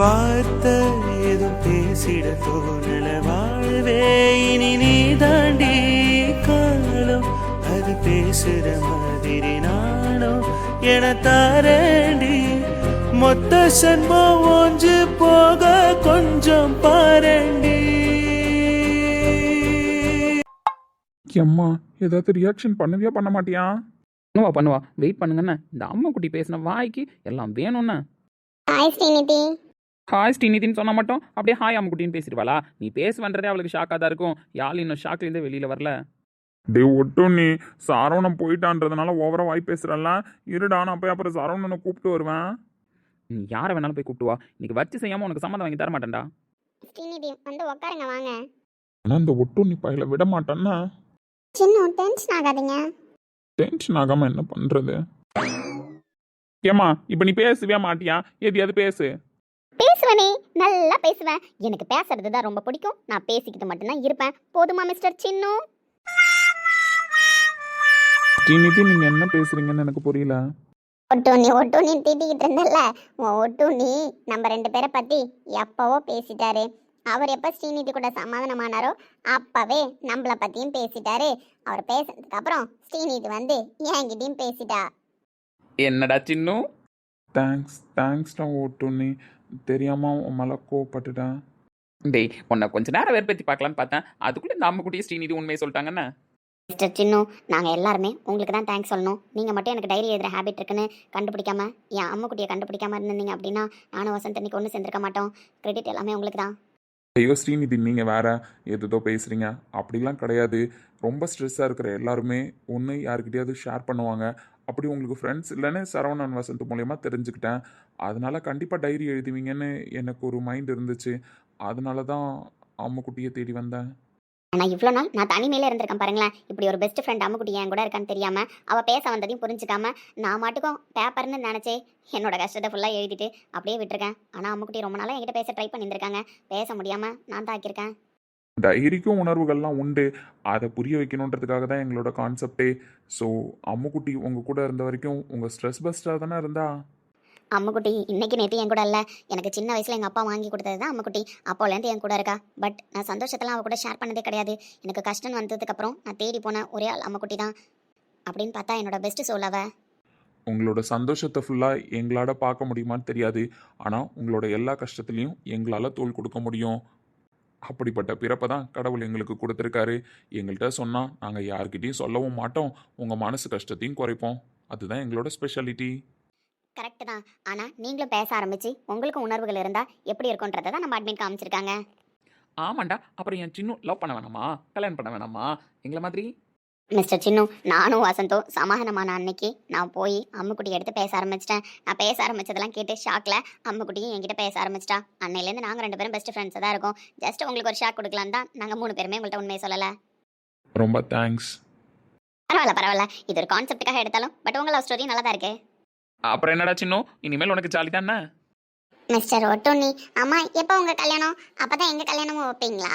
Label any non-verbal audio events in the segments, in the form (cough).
வார்த்தை ஏதும் பேசிட தோணல. வாழ்வே இனி நீ தாண்டி காலம் அது பேசுற மாதிரி நானும் என தாரண்டி. மொத்த சன்மம் ஒன்று போக கொஞ்சம் பாரண்டி. எம்மா ஏதாவது ரியாக்ஷன் பண்ணுவியா பண்ண மாட்டியா? பண்ணுவா பண்ணுவா. வெயிட் பண்ணுங்கண்ணே. இந்த அம்மா குட்டி பேசின வாய்க்கு எல்லாம் வேணும்ண்ணே. ஹாய் ஸ்ரீநிதி. ஹாய் ஸ்ரீநிதின்னு சொன்னா மட்டும் அப்படியே ஹாய் அம்மா குட்டின்னு பேசிடுவாளா? நீ பேசுவன்றதே அவளுக்கு ஷாக்காக தான் இருக்கும். யாழ் இன்னும் ஷாக்லேருந்தே வெளியில் வரல. டே ஒட்டும் நீ. சரவணன் போயிட்டான்றதுனால ஓவரா வாய் பேசுறல்ல. இருடா நான் போய் அப்புறம் சரவணனை கூப்பிட்டு வருவேன். நீ யாரை வேணாலும் போய் கூப்பிட்டு வா. இன்னைக்கு வச்சு செய்யாமல் உனக்கு சம்மந்தம் வாங்கி தர மாட்டேன்டா. ஸ்ரீநிதி வந்து உட்காருங்க வாங்க. ஆனா இந்த ஒட்டும் நீ பையில விட மாட்டேன்னா. சின்ன டென்ஷன் ஆகாதீங்க. டென்ஷன் ஆகாம என்ன பண்றது? ஏமா இப்ப நீ பேசவே மாட்டியா? எதையாவது பேசு. பேசுவேனே நல்லா பேசுவேன். எனக்கு பேசுறது தான் ரொம்ப பிடிக்கும். நான் பேசிக்கிட்டு மட்டும்தான் இருப்பேன். போதுமா மிஸ்டர் சின்னு? ஸ்ரீநிதி நீங்க என்ன பேசுறீங்கன்னு எனக்கு புரியல. ஒட்டு நீ ஒட்டு நீ திட்டிக்கிட்டு இருந்தல்ல உன் ஒட்டு நீ நம்ம ரெண்டு பேரை பத்தி எப்பவோ பேசிட்டாரு. அவர் எப்ப ஸ்ரீநிதி கூட சமாதானமானாரோ அப்பவே நம்மள பத்தியும் பேசிட்டாரு. அவர் பேசுனதுக்கு அப்புறம் ஸ்ரீநிதி வந்து என்கிட்டயும் பேசிட்டா. என்னடா சின்னு? தேங்க்ஸ் தேங்க்ஸ்டா ஒட்டும் நீ தெரியாம உன் மேல கோவப்பட்டுட்டேன். டேய் உன்னை கொஞ்ச நேரம் வேறுபடுத்தி பார்க்கலான்னு பார்த்தேன். அதுக்குள்ளே இந்த அம்மா குட்டியை ஸ்ரீநிதி உண்மையை சொல்லிட்டாங்கண்ணே மிஸ்டர் சின்னு நாங்கள் எல்லாருமே உங்களுக்கு தான் தேங்க்ஸ் சொல்லணும். நீங்கள் மட்டும் எனக்கு டைரி எழுதுகிற ஹேபிட் இருக்குன்னு கண்டுபிடிக்காம என் அம்முக்குட்டியை கண்டுபிடிக்காம இருந்தீங்க அப்படின்னா நானும் வசந்த் அன்னைக்கு ஒன்று சேர்ந்துருக்க மாட்டோம். கிரெடிட் எல்லாமே உங்களுக்கு தான். ஐயோ ஸ்ரீநிதி நீங்கள் வேற எதுதோ பேசுகிறீங்க அப்படிலாம் கிடையாது. ரொம்ப ஸ்ட்ரெஸ்ஸாக இருக்கிற எல்லாருமே ஒன்று யாருக்கிட்டையாவது ஷேர் பண்ணுவாங்க. அப்படி உங்களுக்கு ஃப்ரெண்ட்ஸ் இல்லைன்னு சரவணன் வசந்த் மூலயமா தெரிஞ்சுக்கிட்டேன். அதனால கண்டிப்பாக டைரி எழுதுவீங்கன்னு எனக்கு ஒரு மைண்ட் இருந்துச்சு. அதனால தான் அம்முக்குட்டியை தேடி வந்தேன். ஆனால் இவ்வளோ நாள் நான் தனிமையில இருந்திருக்கேன் பாருங்களேன். இப்படி ஒரு பெஸ்ட் ஃப்ரெண்ட் அம்முக்குட்டி என் கூட இருக்கான்னு தெரியாமல் அவள் பேச வந்ததையும் புரிஞ்சுக்காம நான் மாட்டுக்கும் பேப்பர்னு நினச்சே என்னோட கஷ்டத்தை ஃபுல்லாக எழுதிட்டு அப்படியே விட்டுருக்கேன். ஆனால் அம்முக்குட்டி ரொம்ப நாளாக என்கிட்ட பேச ட்ரை பண்ணியிருந்திருக்காங்க. பேச முடியாமல் நான் தான் ஆக்கியிருக்கேன். டைரிக்கும் உணர்வுகள்லாம் உண்டு. அதை புரிய வைக்கணுன்றதுக்காக தான் எங்களோட கான்செப்டே ஸோ அம்முக்குட்டி உங்கள் கூட இருந்த வரைக்கும் உங்கள் ஸ்ட்ரெஸ் பஸ்டாக தானே இருந்தா? அம்முக்குட்டி இன்னைக்கு நேற்று என் கூட இல்லை. எனக்கு சின்ன வயசில் எங்கள் அப்பா வாங்கி கொடுத்தது தான் அம்முக்குட்டி. அப்போலேருந்து என் கூட இருக்கா. பட் நான் சந்தோஷத்தெல்லாம் அவ கூட ஷேர் பண்ணதே கிடையாது. எனக்கு கஷ்டம் வந்ததுக்கப்புறம் நான் தேடி போன ஒரே ஆள் அம்முக்குட்டி தான். அப்படின்னு பார்த்தா என்னோட பெஸ்ட் சோல் அவ. உங்களோட சந்தோஷத்தை ஃபுல்லாக எங்களால் பார்க்க முடியுமான்னு தெரியாது. ஆனால் உங்களோட எல்லா கஷ்டத்துலேயும் எங்களால் தோல் கொடுக்க முடியும். அப்படிப்பட்ட பிறப்பை தான் கடவுள் எங்களுக்கு கொடுத்துருக்காரு. எங்கள்கிட்ட சொன்னால் நாங்கள் யார்கிட்டயும் சொல்லவும் மாட்டோம். உங்கள் மனசு கஷ்டத்தையும் குறைப்போம். அதுதான் எங்களோட ஸ்பெஷாலிட்டி கரெக்டு தான். ஆனால் நீங்களும் பேச ஆரம்பிச்சு உங்களுக்கும் உணர்வுகள் இருந்தால் எப்படி இருக்குன்றதை தான் நம்ம அட்மிட் காமிச்சிருக்காங்க. ஆமாண்டா. அப்புறம் என் சின்ன லவ் பண்ண வேணாமா? கல்யாணம் பண்ண வேணாமா? எங்களை மாதிரி? மிஸ்டர் சின்னு நானும் வசந்தும் சமாதானமான அன்னைக்கு நான் போய் அம்முக்குட்டி எடுத்து பேச ஆரம்பிச்சிட்டேன். நான் பேச ஆரம்பிச்சதெல்லாம் கேட்டு ஷாக்ல அம்முக்குட்டியும் என்கிட்ட பேச ஆரம்பிச்சிட்டா. அன்னையிலேருந்து நாங்கள் ரெண்டு பேரும் பெஸ்ட் ஃப்ரெண்ட்ஸாக தான் இருக்கோம். ஜஸ்ட் உங்களுக்கு ஒரு ஷாக் கொடுக்கலாம் தான் நாங்கள் மூணு பேருமே உங்கள்கிட்ட உண்மையை சொல்லலை. ரொம்ப தேங்க்ஸ் பரவாயில்ல பரவாயில்ல. இது ஒரு கான்செப்ட்டுக்காக எடுத்தாலும் பட் உங்க லவ் ஸ்டோரி நல்லா தான் இருக்கு. அப்புறம் என்னடா சின்னு? இனிமேல் உனக்கு ஜாலி தானே? மிஸ்டர் ஒட்டோனி அம்மா எப்போ உங்க கல்யாணம்? அப்பதான் எங்க கல்யாணமும் வைப்பீங்களா?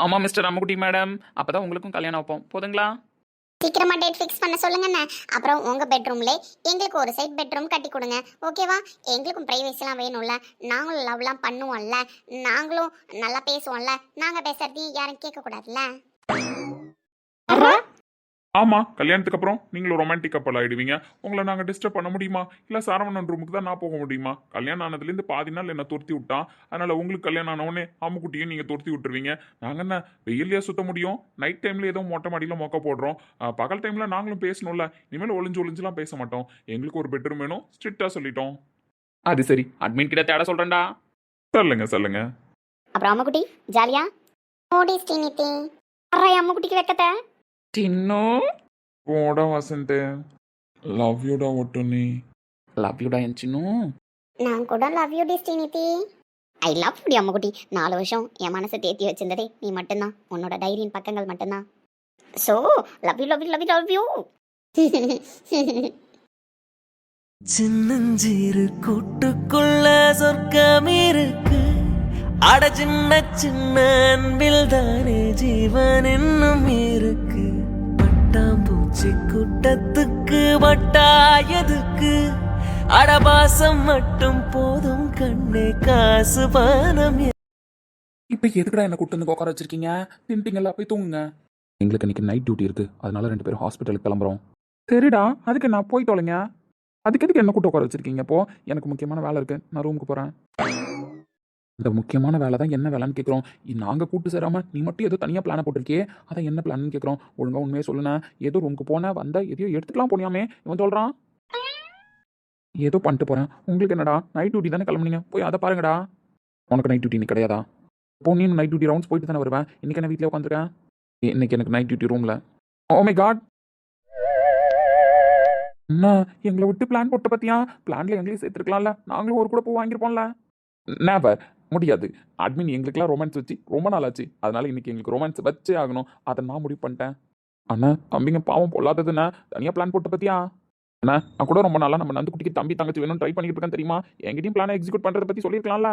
ஆமாம் மிஸ்டர் அம்முக்குட்டி மேடம் அப்போ தான் உங்களுக்கும் கல்யாணம் வைப்போம். போதுங்களா? சீக்கிரமா டேட் ஃபிக்ஸ் பண்ண சொல்லுங்கண்ணே. அப்புறம் உங்க பெட்ரூம்ல எங்களுக்கு ஒரு சைட் பெட்ரூம் கட்டி கொடுங்க. ஓகேவா எங்களுக்கும் ப்ரைவசிலாம் வேணும்ல. நாங்களும் லவ்லாம் பண்ணுவோம்ல. நாங்களும் நல்லா பேசுவோம்ல. நாங்க பேசுறதையும் யாரும் கேட்க கூடாதுல்ல ஆமாம் கல்யாணத்துக்கு அப்புறம் நீங்களும் ரொமான்டிக் கப்பல் ஆகிடுவீங்க உங்களை நாங்கள் டிஸ்டர்ப் பண்ண முடியுமா? இல்லை சரவணன் ரூமுக்கு தான் நான் போக முடியுமா? கல்யாணம் ஆனதுலேருந்து பாதி நாள் என்னை துரத்தி விட்டான். அதனால் உங்களுக்கு கல்யாணம் ஆனவுடனே அம்முக்குட்டியும் நீங்கள் துரத்தி விட்டுருவீங்க. நாங்கள் என்ன வெயிலையா சுத்த முடியும்? நைட் டைமில் ஏதோ மொட்டை மாடியில் மொக்க போடுறோம். பகல் டைமில் நாங்களும் பேசணும்ல. இனிமேல் ஒளிஞ்சு ஒளிஞ்சுலாம் பேச மாட்டோம். எங்களுக்கு ஒரு பெட்ரூம் வேணும். ஸ்ட்ரிக்டாக சொல்லிட்டோம். அது சரி. அட்மின் கிட்ட தேட சொல்கிறேன்டா சொல்லுங்க சொல்லுங்க. அப்புறம் அம்முக்குட்டி ஜாலியா? ஓடி ஸ்ரீநிதி. அரை அம்முக்குட்டிக்கு வைக்கத்த. சின்னு போட வசந்த் லவ் யூடா ஒட்டு நீ லவ் யூடா என் சின்னு நான் கூட லவ் யூ டி ஸ்ரீநிதி ஐ லவ் யூ அம்முக்குட்டி நாலு வருஷம் என் மனசை தேத்தி வச்சிருந்ததே நீ மட்டும்தான் உன்னோட டைரியின் பக்கங்கள் மட்டும்தான் so love you love you love you love you சின்னஞ்சிறு கூட்டுக்குள்ள சொர்க்கம் இருக்கு அட சின்ன சின்ன அன்பில் தானே ஜீவன் இன்னும் இருக்கு. பட்டாம்பூச்சி கூட்டத்துக்கு வட்டாயதுக்கு அடபாசம் மட்டும் போதும் கண்ணே காசு பானம் இப்போ எதுக்குடா என்ன கூட்டு வந்து உட்கார வச்சிருக்கீங்க? தின்ட்டிங்களா போய் தூங்குங்க. எங்களுக்கு இன்னைக்கு நைட் டியூட்டி இருக்கு. அதனால ரெண்டு பேரும் ஹாஸ்பிட்டலுக்கு கிளம்புறோம். சரிடா அதுக்கு நான் போய் தொலைங்க. அதுக்கு எதுக்கு என்ன கூட்டு உட்கார வச்சிருக்கீங்க இப்போ எனக்கு முக்கியமான வேலை இருக்கு. நான் ரூமுக்கு போறேன். இந்த முக்கியமான வேலை தான் என்ன வேலைன்னு கேட்குறோம் நாங்கள் கூட்டு சேராமல் நீ மட்டும் ஏதோ தனியாக பிளானை போட்டிருக்கியே. அதான் என்ன பிளான்னு கேட்குறோம் ஒழுங்காக உண்மையே சொல்லுண்ணே ஏதோ ரூமுக்கு போனேன் வந்த எதையோ எடுத்துக்கலாம் போனியாமே. இவன் சொல்கிறான் ஏதோ பண்ணிட்டு போகிறேன் உங்களுக்கு என்னடா? நைட் டியூட்டி தானே கிளம்புனீங்க? போய் அதை பாருங்கடா. உனக்கு நைட் டியூட்டி நீ கிடையாதா? இப்போ நீ நைட் டியூட்டி ரவுண்ட்ஸ் போயிட்டு தானே வருவேன் இன்னைக்கு என்ன வீட்டில் உட்காந்துருக்கேன் இன்னைக்கு எனக்கு நைட் டியூட்டி ரூமில் ஓ மை காட் அண்ணா எங்களை விட்டு பிளான் போட்டு பார்த்தியா பிளான்ல எங்களையும் சேர்த்துருக்கலாம்ல. நாங்களும் ஒரு கூட பூ வாங்கியிருப்போம்ல. நேவர் முடியாது. அட்மின் எங்களுக்கெல்லாம் ரொமான்ஸ் வச்சு ரொம்ப நாள் ஆச்சு அதனால இன்னைக்கு எங்களுக்கு ரொமான்ஸ் வச்சே ஆகணும். அதை நான் முடிவு பண்ணிட்டேன். அண்ணா தம்பிங்க பாவம் பொல்லாததுண்ணா தனியாக பிளான் போட்டு பார்த்தியா அண்ணா நான் கூட ரொம்ப நாளாக நம்ம நந்துக்குட்டிக்கு தம்பி தங்கச்சி வேணும் ட்ரை பண்ணிட்டு இருக்கேன் தெரியுமா? எங்கிட்டையும் பிளானை எக்ஸிக்யூட் பண்ணுறதை பற்றி சொல்லியிருக்கலாம்ல?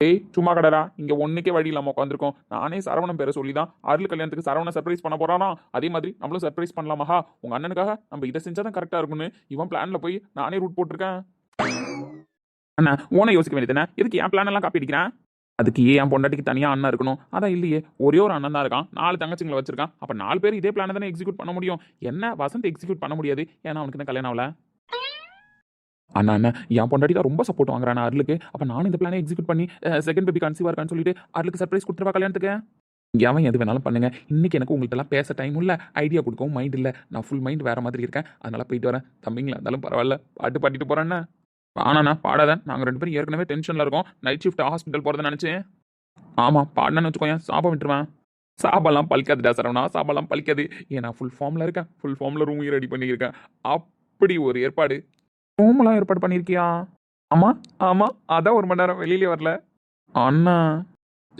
ஏய் சும்மா கடரா இங்கே ஒன்றுக்கே வழி இல்லாமல் உட்காந்துருக்கோம் நானே சரவணன் பேரை சொல்லி தான் அருள் கல்யாணத்துக்கு சரவணன் சர்ப்ரைஸ் பண்ண போகிறானா அதே மாதிரி நம்மளும் சர்ப்ரைஸ் பண்ணலாமா? உங்கள் அண்ணனுக்காக நம்ம இதை செஞ்சால் தான் கரெக்டாக இருக்கும்னு. இவன் பிளானில் போய் நானே ரூட் போட்டிருக்கேன். அண்ணா ஓனை யோசிக்க வேண்டியதுண்ணே எதுக்கு என் பிளான் எல்லாம் காப்பி அடிக்கிறேன் அதுக்கு ஏன் என் பொண்டாட்டிக்கு தனியாக அண்ணன் இருக்கணும்? அதான் இல்லையே ஒரே ஒரு அண்ணன் தான் இருக்கான் நாலு தங்கச்சிங்களை வச்சிருக்கான். அப்போ நாலு பேர் இதே பிளானை தானே எக்ஸிக்யூட் பண்ண முடியும்? என்ன வசந்த் எக்ஸிக்யூட் பண்ண முடியாது? ஏன்னா அவனுக்கு என்ன கல்யாணம் ஆகல. அண்ணா அண்ணா என் பொண்டாட்டி தான் ரொம்ப சப்போர்ட் வாங்குறான் அருளுக்கு? அப்போ நானும் இந்த பிளானை எக்ஸிக்யூட் பண்ணி செகண்ட் பேபி கன்சீவ் இருக்கான்னு சொல்லிட்டு அருளுக்கு சர்ப்ரைஸ் கொடுத்துருவா கல்யாணத்துக்கு? எவன் எது வேணாலும் பண்ணுங்க. இன்னைக்கு எனக்கு உங்கள்கிட்டலாம் பேச டைம் இல்லை ஐடியா கொடுக்கவும் மைண்ட் இல்லை. நான் ஃபுல் மைண்ட் வேற மாதிரி இருக்கேன். அதனால போயிட்டு வரேன். தம்பிங்களா இருந்தாலும் பரவாயில்ல. பாட்டு பாட்டிட்டு போறேன்னா ஆனாண்ணா பாடாத. நாங்கள் ரெண்டு பேரும் ஏற்கனவே டென்ஷனில் இருக்கோம். நைட் ஷிஃப்ட் ஹாஸ்பிட்டல் போகிறத நினச்சி. ஆமாம் பாடினு வச்சுக்கோயேன் சாபம் விட்டுருவேன். சாபெல்லாம் பழிக்காதுடா சரவணா சாபெல்லாம் பழிக்காது. ஏன்னா ஃபுல் ஃபார்மில் இருக்கேன். ஃபுல் ஃபார்மில் ரூம் ரெடி பண்ணியிருக்கேன். அப்படி ஒரு ஏற்பாடு. ரூம்லாம் ஏற்பாடு பண்ணியிருக்கியா? ஆமாம் ஆமாம் அதான் ஒரு மணி நேரம் வெளியிலே வரல. அண்ணா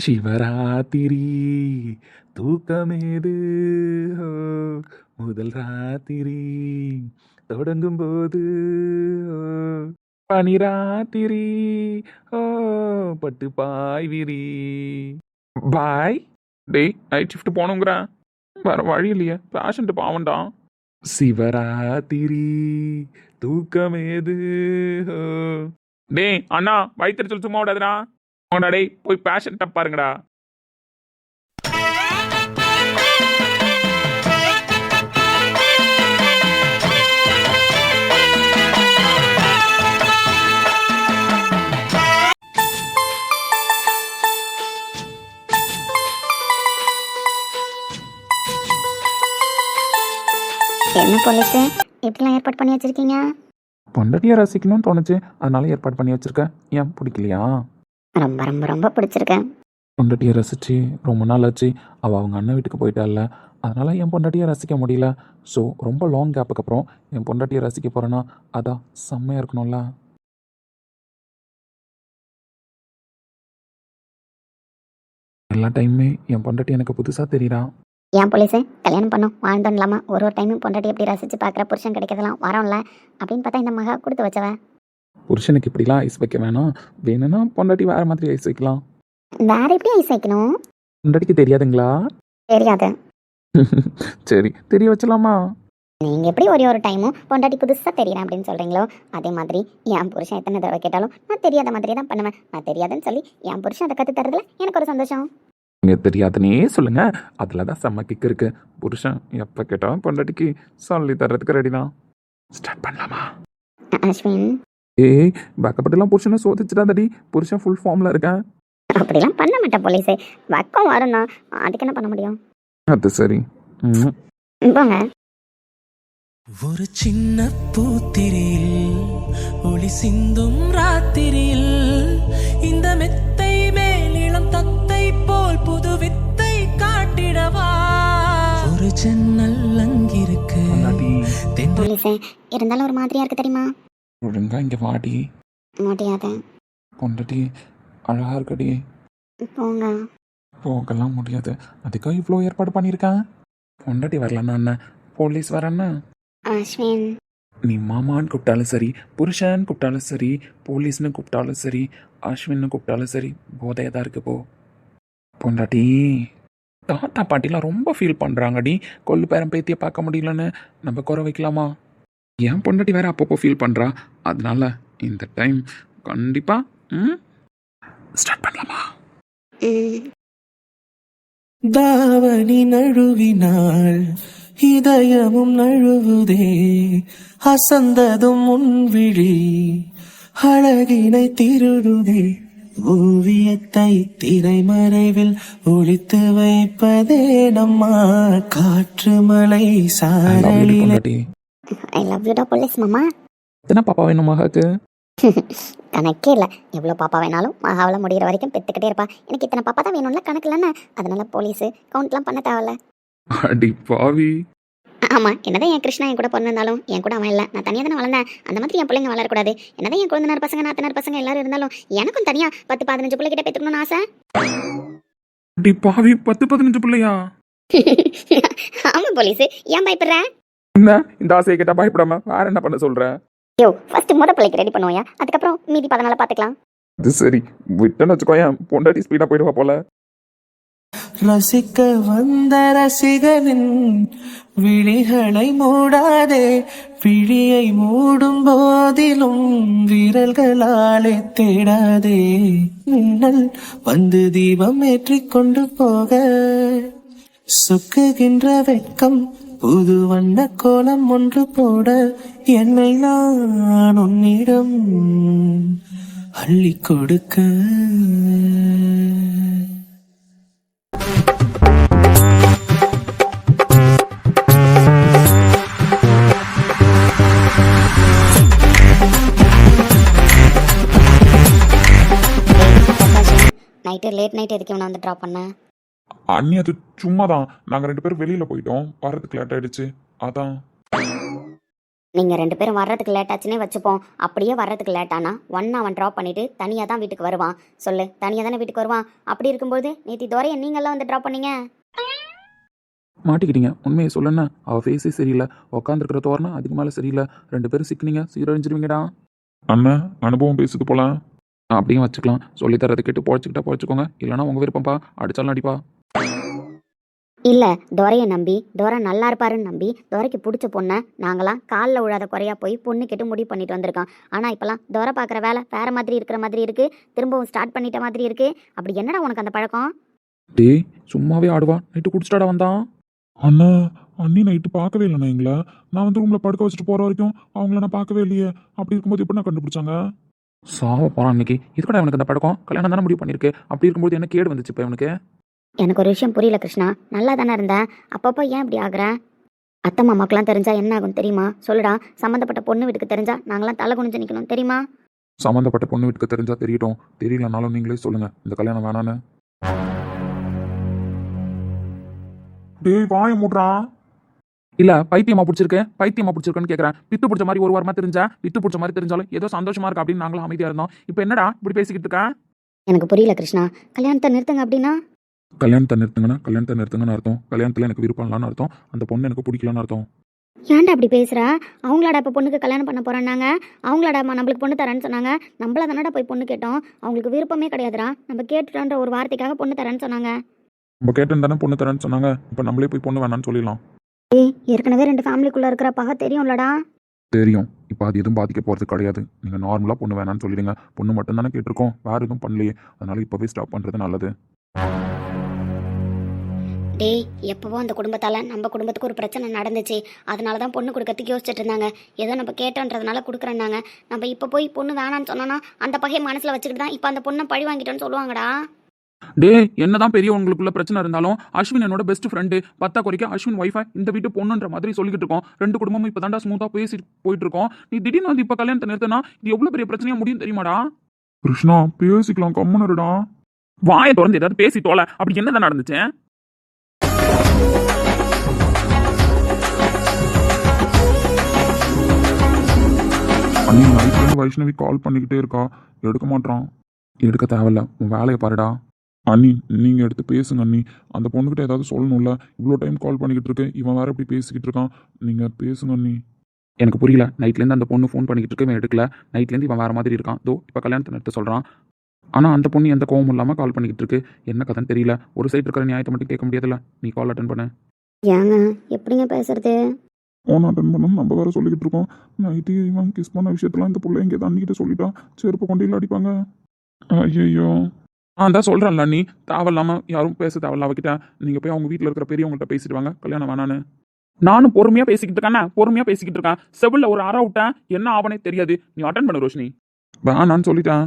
சிவராத்திரி தூக்கமேது. முதல் ராத்திரி. தொடங்கும் போது பனிராத்திரி. ஓ பட்டு பாய் விரி. பாய். டேய் நைட் ஷிஃப்ட் போகணுங்கிறேன் வேற வழி இல்லையே. பேஷண்ட் பாவண்டா சிவராத்திரி. தூக்கமேது ஓ. டேய் அண்ணா வயிற்றுச்சல் சும்மா விடாதுடா. போங்கடா டேய் போய் பேஷண்ட்டை பாருங்கடா. என்ன போலீஸு இப்படிலாம் ஏற்பாடு பண்ணி வச்சிருக்கீங்க? பொண்டாட்டியை ரசிக்கணும்னு தோணுச்சு. அதனால ஏற்பாடு பண்ணி வச்சிருக்கேன் ஏன் பிடிக்கலையா? ரொம்ப ரொம்ப ரொம்ப பிடிச்சிருக்கேன். பொண்டாட்டியை ரசிச்சு ரொம்ப நாள் ஆச்சு. அவள் அவங்க அண்ணன் வீட்டுக்கு போயிட்டால அதனால என் பொண்டாட்டியை ரசிக்க முடியல. ஸோ ரொம்ப லாங் கேப்புக்கு அப்புறம் என் பொண்டாட்டியை ரசிக்க போறேன்னா அதான் செம்மையாக இருக்கணும்ல. எல்லா டைமுமே என் பொண்டாட்டி எனக்கு புதுசாக தெரியுறா. ஏன் போலீஸு? கல்யாணம் பண்ணோம் வாழ்ந்தோம் இல்லாமல் ஒரு ஒரு டைமும் பொண்டாட்டி எப்படி ரசித்து பார்க்குற புருஷன் கிடைக்கிறதெல்லாம் வரோம்ல? அப்படின்னு பார்த்தா இந்த மகா கொடுத்து வச்சவ. புருஷனுக்கு இப்படிலாம் ஐஸ் வைக்க வேணாம். வேணும்னா பொண்டாட்டி வேற மாதிரி ஐஸ் வைக்கலாம். வேற எப்படி ஐஸ் வைக்கணும்? பொண்டாட்டிக்கு தெரியாதுங்களா? தெரியாது. (laughs) சரி தெரிய வச்சலாமா? நீங்கள் எப்படி ஒரே ஒரு டைமும் பொண்டாட்டி புதுசாக தெரியறேன் அப்படின்னு சொல்கிறீங்களோ அதே மாதிரி என் புருஷன் எத்தனை தடவை கேட்டாலும் நான் தெரியாத மாதிரியே தான் பண்ணுவேன். நான் தெரியாதுன்னு சொல்லி என் புருஷன் அதை கற்று தரதுல எனக்கு ஒரு சந்தோஷம். நீங்கள் தெரியாதுன்னே சொல்லுங்க. அதில் தான் செம்ம கிக் இருக்கு. புருஷன் எப்போ கேட்டாலும் பொண்டாட்டிக்கு சொல்லி தர்றதுக்கு ரெடி தான். ஸ்டார்ட் பண்ணலாமா? அஸ்வின். ஏய் பேக்கப்பட்டெல்லாம் புருஷனை சோதிச்சுட்டாதடி புருஷன் ஃபுல் ஃபார்மில் இருக்கேன். அப்படிலாம் பண்ண மாட்டேன் போலீஸு. வக்கம் வரும் தான் அதுக்கு என்ன பண்ண முடியும்? அது சரி. போங்க. ஒரு சின்ன பூத்திரியில் ஒளி சிந்தும் ராத்திரியில் இந்த மெத்தை ஒரு ஜன்னல் அங்கிருக்கு போலீஸே இருந்தாலும் ஒரு மாதிரியா இருக்கு தெரியுமா? ஒழுங்கா இங்கே வாடி. முடியாது பொண்டாட்டி அழகா இருக்கடி. போங்க. போகலாம் முடியாது. அதுக்காக இவ்வளோ ஏற்பாடு பண்ணியிருக்கேன் பொண்டாட்டி வரலன்னா என்ன போலீஸ் வரேன்னா அஸ்வின். நீ மாமான்னு கூப்பிட்டாலும் சரி புருஷன் கூப்பிட்டாலும் சரி போலீஸ்னு கூப்பிட்டாலும் சரி அஸ்வின்னு கூப்பிட்டாலும் சரி போதையாக தான் இருக்கு போ. பொண்டாட்டி. தாத்தா பாட்டிலாம் ரொம்ப ஃபீல் பண்ணுறாங்கடி கொள்ளு பேரன் பேத்தியை பார்க்க முடியலன்னு. நம்ம குறை வைக்கலாமா? என் பொண்டாட்டி வேற அப்பப்போ ஃபீல் பண்ணுறா அதனால இந்த டைம் கண்டிப்பாக ம் ஸ்டார்ட் பண்ணலாமா? ம், தாவணி நழுவினாள் இதயமும் நழுவுதே. அசந்ததும் முன்விழி அழகினை திருடுதே. ஓவியத்தை திரைமறைவில் ஒளித்து வைப்பதே நம்மா காற்று மலை ஐ லவ் யூ சாரலிலே. பொண்டாட்டி. ஐ லவ் யூடா போலீஸ் மாமா எத்தனை பாப்பா வேணும் மகாக்கு (laughs) கணக்கே இல்லை. எவ்வளோ பாப்பா வேணாலும் மகாவில் முடிகிற வரைக்கும் பெற்றுக்கிட்டே இருப்பா. எனக்கு இத்தனை பாப்பா தான் வேணும்ல கணக்கு இல்லைன்னு அதனால போலீஸு கவுண்ட்லாம் பண்ண தேவையில்ல. அடி பாவி. ஆமாம் என்னதான் என் கிருஷ்ணா என் கூட பிறந்திருந்தாலும் என் கூட அவன் இல்லை. நான் தனியாக தானே வளர்ந்தேன். அந்த மாதிரி என் பிள்ளைங்க வளரக்கூடாது. என்னதான் என் குழந்தைனார் பசங்க நாத்தனார் பசங்க எல்லாரும் இருந்தாலும் எனக்கும் தனியாக பத்து பதினஞ்சு பிள்ளைகிட்ட பெற்றுக்கணும்னு ஆசை? அடி பாவி பத்து பதினஞ்சு பிள்ளையா? (laughs) ஆமாம் போலீஸு. ஏன் பயப்படுற? என்ன? இந்த ஆசையை கேட்டால் பயப்படாம வேற என்ன பண்ண சொல்ற? யோ ஃபர்ஸ்ட் முத பிள்ளைக்கு ரெடி பண்ணுவோயா அதுக்கப்புறம் மீதி பதினால பார்த்துக்கலாம் அது சரி. விட்டேன்னு வச்சுக்கோ என் பொண்டாட்டி ஸ்பீடாக போயிடுவா போல? ரசிக்க வந்த ரசிகனின் விழிகளை மூடாதே. விழியை மூடும் போதிலும் விரல்களாலே தேடாதே. மின்னல் வந்து தீபம் ஏற்றிக்கொண்டு போக. சொக்குகின்ற வெட்கம் புது வண்ண கோலம் ஒன்று போட. என்னை நான் உன்னிடம் அள்ளி கொடுக்க. நைட்டு லேட் நைட் எதுக்கு இவனை வந்து ட்ராப் பண்ண? அண்ணி அது சும்மா தான் நாங்கள் ரெண்டு பேரும் வெளியில் போயிட்டோம். வரதுக்கு லேட் ஆயிடுச்சு. அதான். நீங்கள் ரெண்டு பேரும் வர்றதுக்கு லேட் ஆச்சுன்னே வச்சுப்போம். அப்படியே வர்றதுக்கு லேட் ஆனா ஒன் அவன் ட்ராப் பண்ணிட்டு தனியாக தான் வீட்டுக்கு வருவான். சொல்லு தனியாக தானே வீட்டுக்கு வருவான். அப்படி இருக்கும்போது நேத்தி துறையை நீங்கள்லாம் வந்து ட்ராப் பண்ணீங்க? மாட்டிக்கிட்டீங்க. உண்மையை சொல்லுன்னா அவள் ஃபேஸே சரியில்லை. உட்காந்துருக்கிற தோரணம் அதுக்கு மேலே சரியில்லை. ரெண்டு பேரும் சிக்கினீங்க சீரழிஞ்சிருவீங்கடா. அண்ணன் அனுபவம் பேசுது போல. அப்படியும் வச்சுக்கலாம். சொல்லி தரது கேட்டு பொழைச்சிக்கிட்டா பொழைச்சிக்கோங்க. இல்லைனா உங்கள் விருப்பம்ப்பா அடிச்சாலும் அடிப்பா. இல்லை துரையை நம்பி துரை நல்லா இருப்பாருன்னு நம்பி துரைக்கு பிடிச்ச பொண்ணை நாங்களாம் காலில் விழாத குறையா போய் பொண்ணு கேட்டு முடிவு பண்ணிட்டு வந்திருக்கோம். ஆனால் இப்போலாம் துரை பார்க்குற வேலை வேற மாதிரி இருக்கிற மாதிரி இருக்கு. திரும்பவும் ஸ்டார்ட் பண்ணிட்ட மாதிரி இருக்கு. அப்படி என்னடா உனக்கு அந்த பழக்கம்? டேய் சும்மாவே ஆடுவா. நைட்டு குடிச்சிட்டாடா வந்தான். அண்ணா அண்ணி நைட்டு பார்க்கவே இல்லைண்ணா எங்களை. நான் வந்து ரூமில் படுக்க வச்சுட்டு போகிற வரைக்கும் அவங்கள நான் பார்க்கவே இல்லையே. அப்படி இருக்கும்போது எப்படி நான் கண்டுபிடிச்சாங்க? சாவ போகிறான் இன்னைக்கு. இதுக்கடா அவனுக்கு அந்த பழக்கம்? கல்யாணம் தானே முடிவு பண்ணியிருக்கு. அப்படி இருக்கும்போது என்ன கேடு வந்துச்சு இப்போ இவனுக்கு? எனக்கு ஒரு விஷயம் புரியல கிருஷ்ணா. நல்லா தானே இருந்தேன் அப்பப்போ ஏன் இப்படி ஆகுற? அத்தை மாமாக்கெல்லாம் தெரிஞ்சா என்ன ஆகும் தெரியுமா? சொல்லுடா. சம்மந்தப்பட்ட பொண்ணு வீட்டுக்கு தெரிஞ்சா நாங்களாம் தலை குனிஞ்சு நிற்கணும் தெரியுமா? சம்மந்தப்பட்ட பொண்ணு வீட்டுக்கு தெரிஞ்சா தெரியட்டும். தெரியலனாலும் நீங்களே சொல்லுங்கள் இந்த கல்யாணம் வேணான்னு. டேய் வாய மூடுறான் இல்ல பைத்தியமா பிடிச்சிருக்கு பைத்தியமா பிடிச்சிருக்குன்னு கேக்குறேன். பித்து பிடிச்ச மாதிரி ஒரு வாரமா தெரிஞ்சா பித்து பிடிச்ச மாதிரி தெரிஞ்சாலும் ஏதோ சந்தோஷமா இருக்கு அப்படின்னு நாங்களும் அமைதியா இருந்தோம். இப்போ என்னடா இப்படி பேசிக்கிட்டு இருக்க? எனக்கு புரியல கிருஷ்ணா. கல்யாணத்தை நிறுத்துங்க அப்படின்னா? கல்யாணத்தை நிறுத்துங்கன்னா கல்யாணத்தை நிறுத்துங்கன்னு அர்த்தம். கல்யாணத்துல எனக்கு விருப்பம் இல்லைன்னு அர்த்தம். அந்த பொண்ணு எனக்கு பிடிக்கலன்னு அர்த்தம். ஏன்டா அப்படி பேசுற? அவங்களாடா இப்போ பொண்ணுக்கு கல்யாணம் பண்ண போறாங்க அவங்களாடா நம்மளுக்கு பொண்ணு தரேன்னு சொன்னாங்க. நம்மள தானடா போய் பொண்ணு கேட்டோம். அவங்களுக்கு விருப்பமே கிடையாதுடா. நம்ம கேட்டுட்டோன்ற ஒரு வார்த்தைக்காக பொண்ணு தரேன்னு சொன்னாங்க. நம்ம கேட்டேன் தானே பொண்ணு தரேன்னு சொன்னாங்க. இப்போ நம்மளே போய் பொண்ணு வேணாம்னு சொல்லிடலாம். ஏய் ஏற்கனவே ரெண்டு ஃபேமிலிக்குள்ள இருக்கிற பகை தெரியும்லடா. தெரியும். இப்போ அது எதுவும் பாதிக்க போகிறது கிடையாது. நீங்கள் நார்மலாக பொண்ணு வேணாம்னு சொல்லிடுங்க. பொண்ணு மட்டும் தானே கேட்டிருக்கோம். வேறு எதுவும் பண்ணலையே. அதனால இப்போவே ஸ்டாப் பண்ணுறது நல்லது. டேய் எப்பவோ அந்த குடும்பத்தால நம்ம குடும்பத்துக்கு ஒரு பிரச்சனை நடந்துச்சு. அதனால தான் பொண்ணு கொடுக்கறதுக்கு யோசிச்சுட்டு இருந்தாங்க. ஏதோ நம்ம கேட்டோன்றதுனால கொடுக்குறேன்னாங்க. நம்ம இப்போ போய் பொண்ணு வேணான்னு சொன்னோன்னா அந்த பகையை மனசில் வச்சுக்கிட்டு தான் இப்போ அந்த பொண்ணை பழி வாங்கிட்டோன்னு சொல்லுவாங்கடா. டே என்னதான் பெரிய உங்களுக்குள்ள பிரச்சனை இருந்தாலும் அஸ்வின் என்னோட பெஸ்ட் ஃப்ரெண்டு பத்தா குறைக்க அஸ்வின் ஒய்ஃபை இந்த வீட்டு பொண்ணுன்ற மாதிரி சொல்லிக்கிட்டு இருக்கோம். ரெண்டு குடும்பமும் இப்போ தாண்டா ஸ்மூத்தாக பேசி போயிட்டு இருக்கோம். நீ திடீர்னு வந்து இப்போ கல்யாணத்தை நிறுத்தினா இது எவ்வளோ பெரிய பிரச்சனையா முடியும் தெரியுமாடா? கிருஷ்ணா பேசிக்கலாம் கம்முனருடா வாயை திறந்து ஏதாவது பேசி தோல. அப்படி என்னதான் நடந்துச்சு? வைஷ்ணவி கால் பண்ணிக்கிட்டே இருக்கா. எடுக்க மாட்றான். எடுக்க தேவையில்ல. உன் வேலையை பாருடா. அண்ணி நீங்கள் எடுத்து பேசுங்க அண்ணி. அந்த பொண்ணுக்கிட்ட ஏதாவது சொல்லணும்ல? இவ்வளோ டைம் கால் பண்ணிக்கிட்டு இருக்கேன். இவன் வேற இப்படி பேசிக்கிட்டு இருக்கான். நீங்கள் பேசுங்க அண்ணி. எனக்கு புரியல. நைட்லேருந்து அந்த பொண்ணு ஃபோன் பண்ணிக்கிட்டு இருக்கு இவன் எடுக்கல நைட்லேருந்து இவன் வேற மாதிரி இருக்கான். தோ இப்போ கல்யாணத்தை நிறுத்த சொல்கிறான் ஆனால் அந்த பொண்ணு எந்த கோவமும் இல்லாமல் கால் பண்ணிக்கிட்டு இருக்கு. என்ன கதைன்னு தெரியல. ஒரு சைடு இருக்கிற நியாயத்தை மட்டும் கேட்க முடியாதுல்ல. நீ கால் அட்டன் பண்ண. ஏங்க எப்படிங்க பேசுறது? ஃபோன் அட்டன் பண்ணணும் நம்ம வேற சொல்லிக்கிட்டு இருக்கோம். நைட்டு இவன் கிஸ் பண்ண விஷயத்தெல்லாம் இந்த பிள்ளை இங்கே தண்ணிக்கிட்ட சொல்லிட்டான். செருப்பு கொண்டு இல்லை அடிப்பாங்க. ஐயோ ஆ தான் சொல்கிறேன்ல நீ தேவையில்லாமல் யாரும் பேச தேவையில்ல அவகிட்ட. நீங்கள் போய் அவங்க வீட்டில் இருக்கிற பெரியவங்கள்ட்ட பேசிட்டு வாங்க கல்யாணம் வேணான்னு. நானும் பொறுமையாக பேசிக்கிட்டு இருக்கேன் பொறுமையாக பேசிக்கிட்டு இருக்கேன். செவிலில் ஒரு அற விட்டேன் என்ன ஆவனே தெரியாது. நீ அட்டன் பண்ணு ரோஷினி. வேணான்னு சொல்லிட்டேன்.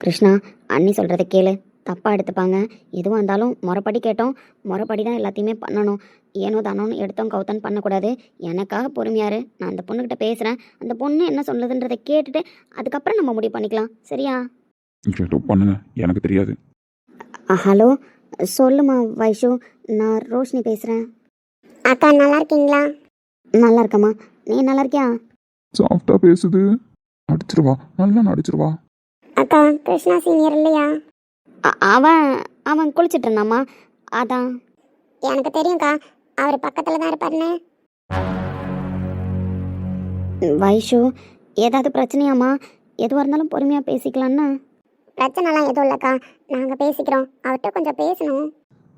கிருஷ்ணா அண்ணி சொல்கிறத கேளு. தப்பாக எடுத்துப்பாங்க. எதுவாக இருந்தாலும் முறைப்படி கேட்டோம். முறைப்படி தான் எல்லாத்தையுமே பண்ணணும். ஏனோ தானோன்னு எடுத்தோம் கவுத்தன் பண்ணக்கூடாது. எனக்காக பொறுமையாரு. நான் அந்த பொண்ணுக்கிட்ட பேசுகிறேன் அந்த பொண்ணு என்ன சொல்லுதுன்றதை கேட்டுட்டு அதுக்கப்புறம் நம்ம முடிவு பண்ணிக்கலாம். சரியா? பண்ணுங்க. எனக்கு தெரியாது. ஹலோ. சொல்லுமா வைஷு. நான் ரோஷினி பேசுகிறேன் அக்கா நல்லா இருக்கீங்களா நல்லா இருக்கம்மா நீ நல்லா இருக்கியா சாஃப்டாக பேசுது. அடிச்சிருவா நல்லா நடிச்சிருவா. அக்கா கிருஷ்ணா சீனியர் இல்லையா? அவன் அவன் குளிச்சிட்டு இருந்தாம்மா அதான். எனக்கு தெரியும்க்கா. அவர் பக்கத்தில் தான் இருப்பாருன்னு. வைஷு ஏதாவது பிரச்சனையாம்மா? எதுவாக இருந்தாலும் பொறுமையாக பேசிக்கலாம்னா. பிரச்சனைலாம் எதுவும் இல்லைக்கா. நாங்கள் பேசிக்கிறோம். அவர்கிட்ட கொஞ்சம் பேசணும்.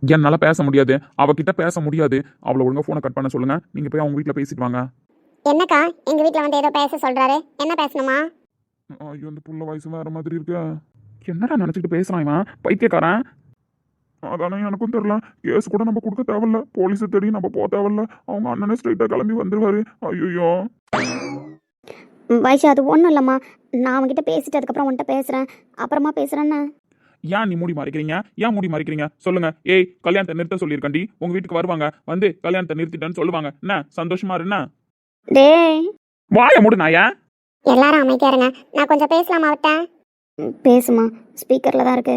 என்னால் பேச முடியாது. அவகிட்ட பேச முடியாது. அவளை ஒழுங்கா ஃபோனை கட் பண்ண சொல்லுங்க. நீங்கள் போய் அவங்க வீட்டில் பேசிட்டு வாங்க. என்னக்கா? எங்கள் வீட்டில் வந்து ஏதோ பேச சொல்கிறாரு என்ன பேசணுமா? ஐயோ இந்த புள்ள வயசு வேற மாதிரி இருக்கு. என்னடா நினச்சிக்கிட்டு பேசுகிறான் இவன்? பைத்தியக்காரன். அதானே எனக்கும் தெரில கேஸ் கூட நம்ம கொடுக்க தேவையில்ல. போலீஸை தேடி நம்ம போக தேவையில்ல. அவங்க அண்ணனே ஸ்ட்ரைட்டாக கிளம்பி வந்துருவாரு. ஐயோ வைஷு அது ஒன்றும் இல்லைம்மா. நான் அவன்கிட்ட பேசிட்டு அதுக்கப்புறம் உன்கிட்ட பேசுகிறேன் அப்புறமா பேசுகிறேன்னு ஏன் நீ மூடி மறைக்கிறீங்க? ஏன் மூடி மறைக்கிறீங்க? சொல்லுங்க. ஏய் கல்யாணத்தை நிறுத்த சொல்லியிருக்கண்டி உங்க வீட்டுக்கு வருவாங்க. வந்து கல்யாணத்தை நிறுத்திட்டேன்னு சொல்லுவாங்க. என்ன? சந்தோஷமா இருன்னா டேய். வாய மூடு நாயா. எல்லாரும் அமைதியா இருங்க. நான் கொஞ்சம் பேசலாமா அவட்ட? பேசுமா ஸ்பீக்கர்ல தான் இருக்கு.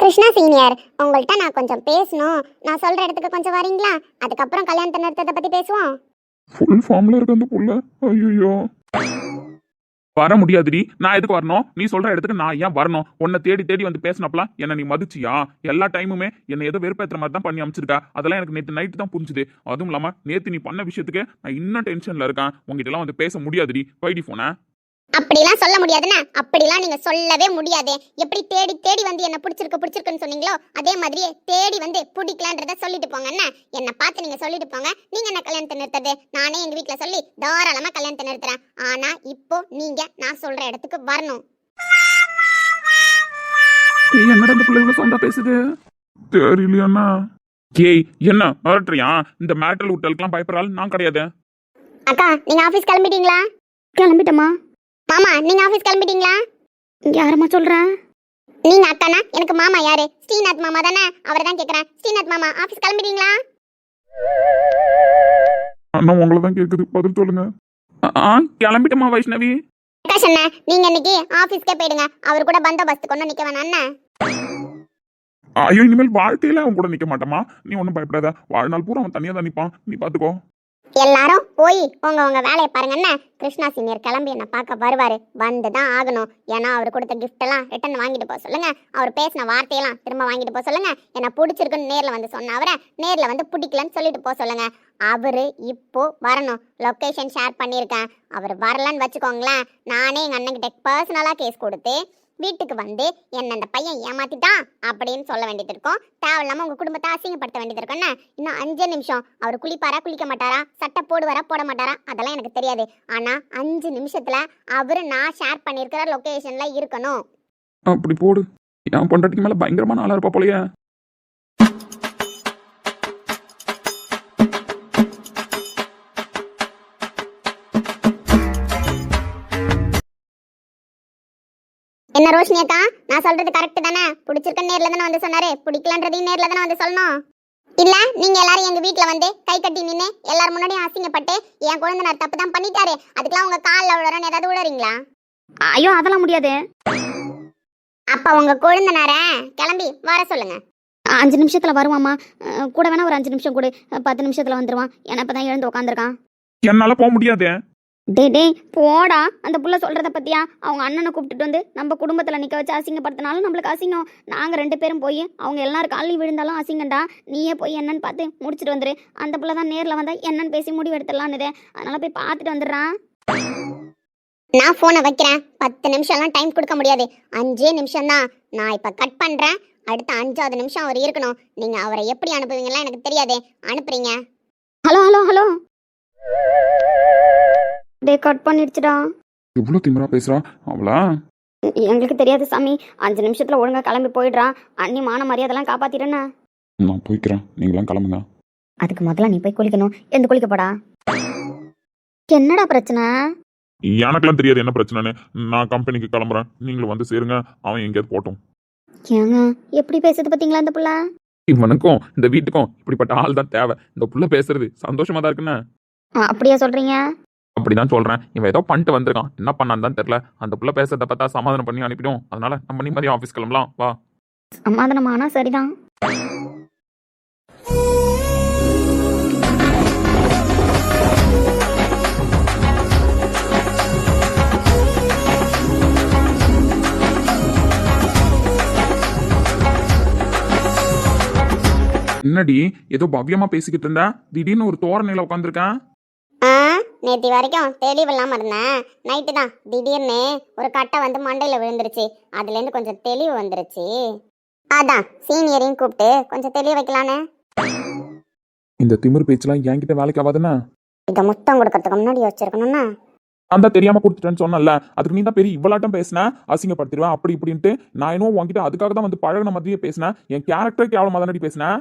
கிருஷ்ணா சீனியர் உங்கள்கிட்ட நான் கொஞ்சம் பேசணும். நான் சொல்ற இடத்துக்கு கொஞ்சம் வரீங்களா? அதுக்கப்புறம் கல்யாணத்தை நிறுத்தத்தை பத்தி பேசுவோம். ஃபுல் ஃபார்ம்ல இருக்கு அந்த புள்ள. ஐயோ வர முடியாதுடி. நான் எதுக்கு வரணும்? நீ சொல்ற இடத்துக்கு நான் ஏன் வரணும்? உன்னை தேடி தேடி வந்து பேசினப்பலாம் என்ன நீ மதிச்சியா? எல்லா டைமுமே என்னை ஏதோ வெறுப்பேற்றுற மாதிரி தான் பண்ணி அமைச்சிருக்கா. அதெல்லாம் எனக்கு நேற்று நைட்டு தான் புரிஞ்சுது. அதுவும் இல்லாமல் நேற்று நீ பண்ண விஷயத்துக்கு நான் இன்னும் டென்ஷனில் இருக்கேன். உங்ககிட்ட எல்லாம் வந்து பேச முடியாதுடி. பைடி போனேன் அப்படிலாம் சொல்ல முடியாதுண்ணா அப்படிலாம் நீங்க சொல்லவே முடியாது. எப்படி தேடி தேடி வந்து என்ன பிடிச்சிருக்கு பிடிச்சிருக்குன்னு சொன்னீங்களோ அதே மாதிரி தேடி வந்து பிடிக்கலான்றத சொல்லிட்டு போங்க என்ன என்ன பார்த்து நீங்க சொல்லிட்டு போங்க. நீங்க என்ன கல்யாணத்தை நிறுத்தது நானே எங்க வீட்ல சொல்லி தாராளமா கல்யாணத்தை நிறுத்துறேன். ஆனா இப்போ நீங்க நான் சொல்ற இடத்துக்கு வரணும். என்னடா இந்த பிள்ளை இவ்வளவு சவுண்டா பேசுது? தெரியலையாண்ணா. ஏய் என்ன மிரட்டுறியா? இந்த மேட்டல் விட்டலுக்குலாம் பயப்படுறாள் நான் கிடையாது. அக்கா நீங்க ஆபீஸ் கிளம்பிட்டீங்களா? கிளம்பிட்டோமா மாமா நீங்க ஆபீஸ் கிளம்பிட்டீங்களா? யாரம்மா சொல்ற? நீங்க அக்கானா எனக்கு மாமா யாரு? ஸ்ரீநாத் மாமா தானே? அவரை தான் கேக்குறேன். ஸ்ரீநாத் மாமா ஆபீஸ் கிளம்பிட்டீங்களா? அண்ணா உங்களை தான் கேட்குது பதில் சொல்லுங்க. ஆ கிளம்பிட்டமா வைஷ்ணவி. பிரகாஷ் அண்ணா நீங்க இன்னைக்கு ஆபீஸ்க்கே போயிடுங்க. அவர் கூட பந்தோபஸ்து கொண்டு நிக்க வேணாம். அண்ணா ஐயோ இனிமேல் வாழ்க்கையில அவன் கூட நிக்க மாட்டாமா நீ ஒன்றும் பயப்படாத. வாழ்நாள் பூரா அவன் தனியா தான் நிப்பான். நீ பாத்துக்கோ. எல்லாரும் போய் உங்க உங்க வேலையை பாருங்கன்னா கிருஷ்ணா சீனியர் கிளம்பி என்ன பார்க்க வருவாரு. வந்து தான் ஆகணும். ஏன்னா அவர் கொடுத்த கிஃப்ட் எல்லாம் ரிட்டர்ன் வாங்கிட்டு போக சொல்லுங்க. அவர் பேசின வார்த்தையெல்லாம் திரும்ப வாங்கிட்டு போக சொல்லுங்க. என்ன பிடிச்சிருக்குன்னு நேர்ல வந்து சொன்ன அவரை நேர்ல வந்து பிடிக்கலன்னு சொல்லிட்டு போக சொல்லுங்க. அவரு இப்போ வரணும். லொக்கேஷன் ஷேர் பண்ணியிருக்கேன். அவர் வரலன்னு வச்சுக்கோங்களேன். நானே எங்க அண்ணன்கிட்ட பர்சனலா கேஸ் கொடுத்து வீட்டுக்கு வந்து என்ன அந்த பையன் ஏமாத்திட்டான் அப்படின்னு சொல்ல வேண்டியது இருக்கும். தேவையில்லாம உங்க குடும்பத்தை அசிங்கப்படுத்த வேண்டியது என்ன? இன்னும் அஞ்சு நிமிஷம். அவர் குளிப்பாரா குளிக்க மாட்டாரா? சட்டை போடுவாரா போட மாட்டாரா? அதெல்லாம் எனக்கு தெரியாது. ஆனா அஞ்சு நிமிஷத்துல அவரு நான் ஷேர் பண்ணியிருக்கிற லொகேஷன்ல இருக்கணும். அப்படி போடு. என் பொண்டாட்டிக்கு மேல பயங்கரமான ஆளா இருப்பா போலயே. என்ன ரோஷினி அக்கா? நான் சொல்றது கரெக்ட் தானே? பிடிச்சிருக்க நேர்ல தானே வந்து சொன்னாரு. பிடிக்கலன்றதையும் நேர்ல தானே வந்து சொல்லணும். இல்ல நீங்க எல்லாரும் எங்க வீட்ல வந்து கை கட்டி நின்னு எல்லார் முன்னாடியும் அசிங்கப்பட்டு என் குழந்தைனார் தப்பு தான் பண்ணிட்டாரு. அதுக்கெல்லாம் உங்க கால்ல விழுறன்னு ஏதாவது விழுறீங்களா? ஐயோ அதெல்லாம் முடியாது. அப்ப உங்க கொழுந்தனார கிளம்பி வர சொல்லுங்க. அஞ்சு நிமிஷத்துல வருவாமா கூட வேணா ஒரு அஞ்சு நிமிஷம் கூட. பத்து நிமிஷத்துல வந்துருவான். ஏன்னா இப்பதான் எழுந்து உட்காந்துருக்கான் என்னால போக முடியாது. டேய் டேய் போடா. அந்த புள்ள சொல்றத பத்தியா? அவங்க அண்ணனை கூப்பிட்டுட்டு வந்து நம்ம குடும்பத்துல நிக்க வச்சு அசிங்கப்படுத்தினாலும் நம்மளுக்கு அசிங்கம். நாங்க ரெண்டு பேரும் போய் அவங்க எல்லாரும் காலையும் விழுந்தாலும் அசிங்கம்டா. நீயே போய் என்னன்னு பார்த்து முடிச்சிட்டு வந்துரு. அந்த புள்ள தான் நேர்ல வந்தா என்னன்னு பேசி முடிவு எடுத்துடலான்னு அதனால போய் பார்த்துட்டு வந்துடுறான் நான் போனை வைக்கிறேன். பத்து நிமிஷம்லாம் டைம் கொடுக்க முடியாது. அஞ்சே நிமிஷம் தான் நான் இப்ப கட் பண்றேன். அடுத்த அஞ்சாவது நிமிஷம் அவர் இருக்கணும். நீங்க அவரை எப்படி அனுப்புவீங்கலாம் எனக்கு தெரியாது. அனுப்புறீங்க. Hello hello hello. டே கட் பண்ணிடுச்சுடா. எவ்வளோ திமிரா பேசுறா? அவளா? எங்களுக்கு தெரியாது சாமி. அஞ்சு நிமிஷத்துல ஒழுங்கா கிளம்பி போயிடுறான் அண்ணி மான மரியாதைலாம் காப்பாத்திடுறேண்ணா நான் போய்க்கிறேன். நீங்களாம் கிளம்புங்க. அதுக்கு முதல்ல நீ போய் குளிக்கணும். எந்த குளிக்க போடா என்னடா பிரச்சனை? எனக்கெல்லாம் தெரியாது என்ன பிரச்சனைன்னு. நான் கம்பெனிக்கு கிளம்புறேன். நீங்களும் வந்து சேருங்க. அவன் எங்கேயாவது போட்டும் ஏங்க எப்படி பேசுது பாத்தீங்களா இந்த புள்ள? இவனுக்கும் இந்த வீட்டுக்கும் இப்படிப்பட்ட ஆள் தான் தேவை. இந்த புள்ள பேசுறது சந்தோஷமா தான் இருக்குன்னு. ஆ, அப்படியா சொல்றீங்க? அப்படிதான் சொல்றேன். இவன் ஏதோ பண்ணிட்டு வந்திருக்கான். என்ன பண்ணான்னு தான் தெரியல. அந்த புள்ள பேசுறத பார்த்தா சமாதானம் பண்ணி அனுப்பிடும். அதனால நம்ம நிம்மதியா ஆஃபீஸ் கிளம்பலாம். வா. சமாதானமானா சரிதான். என்னடி ஏதோ பவ்யமா பேசிக்கிட்டு இருந்தேன் திடீர்னு ஒரு தோரணையில உட்காந்துருக்கேன் நேற்று வரைக்கும் தெளிவு இல்லாமல் இருந்தேன். நைட்டு தான் திடீர்னு ஒரு கட்டை வந்து மண்டையில் விழுந்துருச்சு. அதுலேருந்து கொஞ்சம் தெளிவு வந்துருச்சு. அதான் சீனியரையும் கூப்பிட்டு கொஞ்சம் தெளிவு வைக்கலான்னு. இந்த திமிரு பேச்செல்லாம் என்கிட்ட வேலைக்கு ஆகாதுன்னு? இதை முத்தம் கொடுக்கறதுக்கு முன்னாடி யோசிச்சிருக்கணும்னா? நான் தான் தெரியாம கொடுத்துட்டேன்னு சொன்னல அதுக்கு நீ தான் பெரிய இவ்வளாட்டம் பேசின? அசிங்கப்படுத்திடுவேன் அப்படி இப்படின்ட்டு. நான் இன்னும் உன்கிட்ட அதுக்காக தான் வந்து பழகுன மாதிரியே பேசினேன் என் கேரக்டர் கேவலமா தானடி பேசினேன்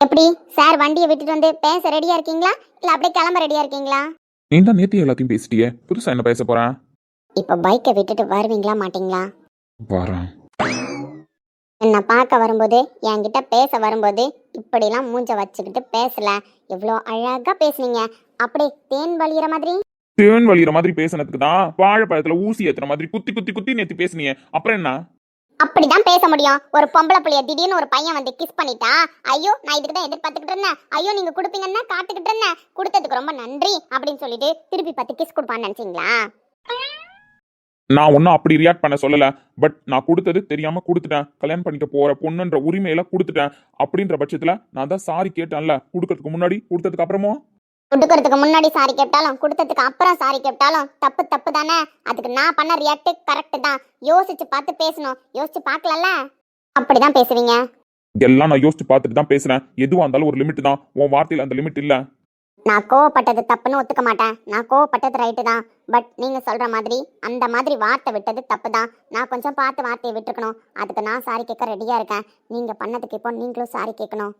எப்படி? சார் வண்டியை விட்டுட்டு வந்து பேச ரெடியா இருக்கீங்களா? இல்ல அப்படியே கிளம்ப ரெடியா இருக்கீங்களா? நீ தான் நேத்தி எல்லாத்தையும் பேசிட்டியே. புதுசா என்ன பேச போறேன் இப்போ பைக்கை விட்டுட்டு வருவீங்களா மாட்டீங்களா? வரேன் என்னை பார்க்க வரும்போது என்கிட்ட பேச வரும்போது இப்படிலாம் மூஞ்ச வச்சுக்கிட்டு பேசல. எவ்வளோ அழகா பேசுனீங்க. அப்படியே தேன் வழியிற மாதிரி. தேன் வலிகிற மாதிரி பேசினதுக்கு தான் வாழைப்பழத்துல ஊசி ஏத்துற மாதிரி குத்தி குத்தி குத்தி நேத்தி பேசுனியே. அப்புறம் என்ன? அப்படிதான் பேச முடியும். ஒரு பொம்பளை புள்ளைய திடீர்னு ஒரு பையன் வந்து கிஸ் பண்ணிட்டா ஐயோ நான் இதுக்கு தான் எதிர்பார்த்துக்கிட்டு இருந்தேன். ஐயோ நீங்க கொடுப்பீங்கன்னா காத்துக்கிட்டு இருந்தேன். கொடுத்ததுக்கு ரொம்ப நன்றி அப்படின்னு சொல்லிட்டு திருப்பி பத்து கிஸ் கொடுப்பான்னு நினைச்சீங்களா? நான் ஒன்றும் அப்படி ரியாக்ட் பண்ண சொல்லல. பட் நான் கொடுத்தது தெரியாம கொடுத்துட்டேன். கல்யாணம் பண்ணிக்க போற பொண்ணுன்ற உரிமையில கொடுத்துட்டேன். அப்படின்ற பட்சத்துல நான் தான் சாரி கேட்டேன்ல. கொடுக்கறதுக்கு முன்னாடி கொடுத்ததுக்கு அப்புறமும்? கொடுக்கறதுக்கு முன்னாடி சாரி கேட்டாலும் கொடுத்ததுக்கு அப்புறம் சாரி கேட்டாலும் தப்பு தப்பு தானே? அதுக்கு நான் பண்ண ரியாக்ட் கரெக்ட் தான். யோசிச்சு பார்த்து பேசணும். யோசிச்சு பார்க்கலல்ல அப்படிதான் பேசுவீங்க. எல்லாம் நான் யோசிச்சு பார்த்துட்டு தான் பேசுறேன். எதுவா இருந்தாலும் ஒரு லிமிட் தான். உன் வார்த்தையில அந்த லிமிட் இல்ல. நான் கோவப்பட்டது தப்புன்னு ஒத்துக்க மாட்டேன். நான் கோவப்பட்டது ரைட்டு தான். பட் நீங்க சொல்ற மாதிரி அந்த மாதிரி வார்த்தை விட்டது தப்பு தான். நான் கொஞ்சம் பார்த்து வார்த்தையை விட்டுருக்கணும். அதுக்கு நான் சாரி கேட்க ரெடியா இருக்கேன். நீங்க பண்ணதுக்கு இப்போ நீங்களும் சாரி கேட்கணும்.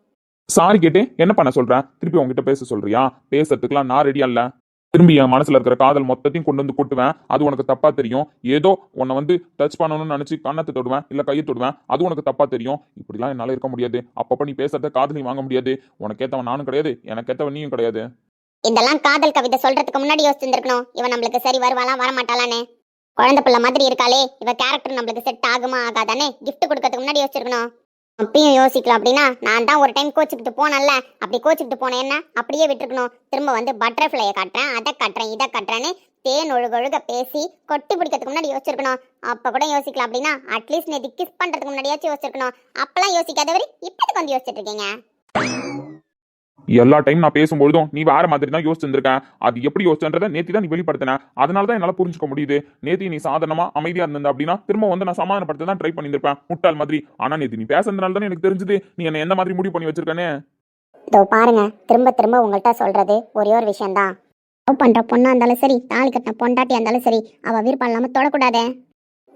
சாரி கேட்டு என்ன பண்ண சொல்றேன் திருப்பி உங்ககிட்ட பேச சொல்றியா? பேசுறதுக்குலாம் நான் ரெடியா இல்ல. திரும்பி என் மனசுல இருக்கிற காதல் மொத்தத்தையும் கொண்டு வந்து கொட்டுவேன். அது உனக்கு தப்பா தெரியும். ஏதோ உன்னை வந்து டச் பண்ணணும்னு நினைச்சு கண்ணத்தை தொடுவேன் இல்ல கையை தொடுவேன். அது உனக்கு தப்பா தெரியும். இப்படிலாம் என்னால இருக்க முடியாது. அப்பப்ப நீ பேசுறத காதலையும் வாங்க முடியாது. உனக்கு ஏத்தவன் நானும் கிடையாது. எனக்கு ஏத்தவன் நீயும் கிடையாது. இதெல்லாம் காதல் கவிதை சொல்றதுக்கு முன்னாடி யோசிச்சிருக்கணும் இவன் நம்மளுக்கு சரி வருவாளா வரமாட்டாளான்னு. குழந்தை பிள்ளை மாதிரி இருக்காளே. இவ கேரக்டர் நம்மளுக்கு செட் ஆகுமா ஆகாதானே கிஃப்ட் கொடுக்கறதுக்கு முன்னாடி யோசிச்சிருக்கணும். அப்பயும் யோசிக்கலாம் அப்படின்னா நான் தான் ஒரு டைம் கோச்சுக்கிட்டு போனேன்ல. அப்படி கோச்சுக்கிட்டு போனேன் என்ன அப்படியே விட்டுருக்கணும். திரும்ப வந்து பட்டர்ஃப்ளையை காட்டுறேன் அதை காட்டுறேன் இதை காட்டுறேன்னு தேன் ஒழுகொழுக பேசி கொட்டி பிடிக்கிறதுக்கு முன்னாடி யோசிச்சிருக்கணும். அப்போ கூட யோசிக்கலாம் அப்படின்னா அட்லீஸ்ட் நேற்று கிஸ் பண்றதுக்கு முன்னாடியாச்சும் யோசிச்சிருக்கணும். அப்பெல்லாம் யோசிக்காதவரி இப்போதுக்கு வந்து யோசிச்சுட்டு இருக்கீங்க? எல்லா டைம் நான் பேசும்பொழுதும் நீ வேற மாதிரி தான் யோசிச்சிருந்திருக்கேன். அது எப்படி யோசிச்சன்றதை நேத்தி தான் நீ வெளிப்படுத்தின. அதனால தான் என்னால புரிஞ்சுக்க முடியுது. நேத்தி நீ சாதனமா அமைதியா இருந்த அப்படின்னா திரும்ப வந்து நான் சமாதானப்படுத்த தான் ட்ரை பண்ணியிருப்பேன் முட்டாள் மாதிரி. ஆனா நேத்தி நீ பேசுறதுனால தான் எனக்கு தெரிஞ்சது. நீ என்ன எந்த மாதிரி முடிவு பண்ணி வச்சிருக்கனே இதோ பாருங்க. திரும்ப திரும்ப உங்கள்கிட்ட சொல்றது ஒரே ஒரு விஷயம்தான். லவ் பண்ற பொண்ணா இருந்தாலும் சரி தாலி கட்டின பொண்டாட்டியா இருந்தாலும் சரி அவ விருப்பம் இல்லாம தொடக்கூடாதே.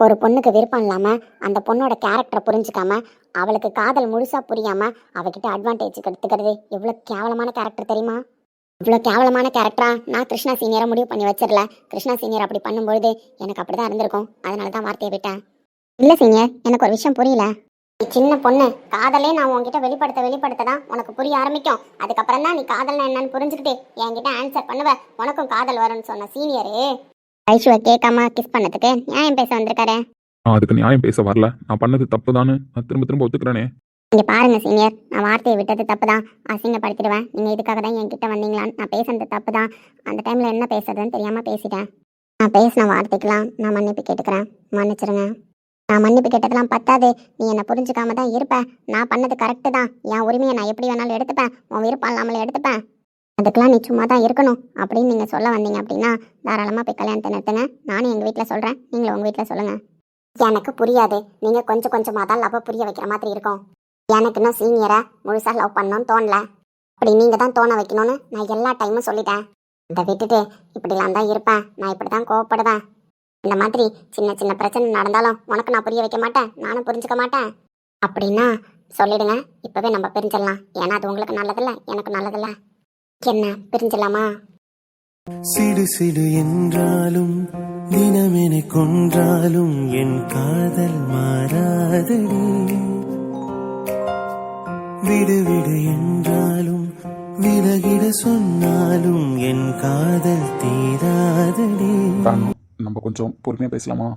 ஒரு பொண்ணுக்கு விருப்பம் இல்லாமல் அந்த பொண்ணோட கேரக்டரை புரிஞ்சுக்காம அவளுக்கு காதல் முழுசாக புரியாமல் அவகிட்ட அட்வான்டேஜ் எடுத்துக்கிறது எவ்வளோ கேவலமான கேரக்டர் தெரியுமா? இவ்வளோ கேவலமான கேரக்டரா நான் கிருஷ்ணா சீனியரை முடிவு பண்ணி வச்சிடல. கிருஷ்ணா சீனியர் அப்படி பண்ணும்பொழுது எனக்கு அப்படிதான் இருந்திருக்கும். அதனால தான் வார்த்தையை விட்டேன். இல்லை சீனியர் எனக்கு ஒரு விஷயம் புரியல. நீ சின்ன பொண்ணு காதலே நான் உன்கிட்ட வெளிப்படுத்த வெளிப்படுத்த தான் உனக்கு புரிய ஆரம்பிக்கும். அதுக்கப்புறம் தான் நீ காதல்னா என்னன்னு புரிஞ்சுக்கிட்டு என்கிட்ட ஆன்சர் பண்ணுவ. உனக்கும் காதல் வரும்னு சொன்ன சீனியரு ஐஷுவை கேட்காம கிஸ் பண்ணதுக்கு நியாயம் பேச வந்திருக்காரு. நான் அதுக்கு நியாயம் பேச வரல. நான் பண்ணது தப்பு தானே நான் திரும்ப திரும்ப ஒத்துக்கிறேனே. இங்க பாருங்க சீனியர் நான் வார்த்தையை விட்டது தப்பு தான் அசிங்கப்படுத்திடுவேன். நீங்க இதுக்காக தான் என்கிட்ட வந்தீங்களான்னு நான் பேசுனது தப்பு தான் அந்த டைம்ல என்ன பேசுறதுன்னு தெரியாம பேசிட்டேன். நான் பேசின வார்த்தைக்கெல்லாம் நான் மன்னிப்பு கேட்டுக்கிறேன். மன்னிச்சிருங்க. நான் மன்னிப்பு கேட்டதெல்லாம் பத்தாது. நீ என்னை புரிஞ்சுக்காம தான் இருப்ப. நான் பண்ணது கரெக்டு தான். என் உரிமையை நான் எப்படி வேணாலும் எடுத்துப்பேன். உன் விருப்பம் இல்லாமலே எடுத்துப்பேன். அதுக்கெல்லாம் நீ சும்மா தான் இருக்கணும் அப்படின்னு நீங்கள் சொல்ல வந்தீங்க அப்படின்னா தாராளமாக போய் கல்யாணத்தை நிறுத்துங்க. நானும் எங்கள் வீட்டில் சொல்கிறேன் நீங்களும் உங்கள் வீட்டில் சொல்லுங்கள் எனக்கு புரியாது. நீங்கள் கொஞ்சம் கொஞ்சமாக தான் லவ் புரிய வைக்கிற மாதிரி இருக்கும். எனக்கு இன்னும் சீனியரை முழுசாக லவ் பண்ணணும்னு தோணல. அப்படி நீங்கள் தான் தோண வைக்கணும்னு நான் எல்லா டைமும் சொல்லிட்டேன். அதை விட்டுட்டு இப்படிலாம் தான் இருப்பேன். நான் இப்படி தான் கோவப்படுவேன். இந்த மாதிரி சின்ன சின்ன பிரச்சனை நடந்தாலும் உனக்கு நான் புரிய வைக்க மாட்டேன். நானும் புரிஞ்சுக்க மாட்டேன். அப்படின்னா சொல்லிடுங்க. இப்போவே நம்ம பிரிஞ்சிடலாம். ஏன்னா அது உங்களுக்கு நல்லதில்ல எனக்கு நல்லதில்லை. என்ன? பிரிஞ்சிடலாமா? சிடு சிடு என்றாலும் தினமெனை கொன்றாலும் என் காதல் மாறாதடி. விடு விடு என்றாலும் விலகிட சொன்னாலும் என் காதல் தீராதடி. ராணு நம்ம கொஞ்சம் பொறுமையாக பேசலாமா?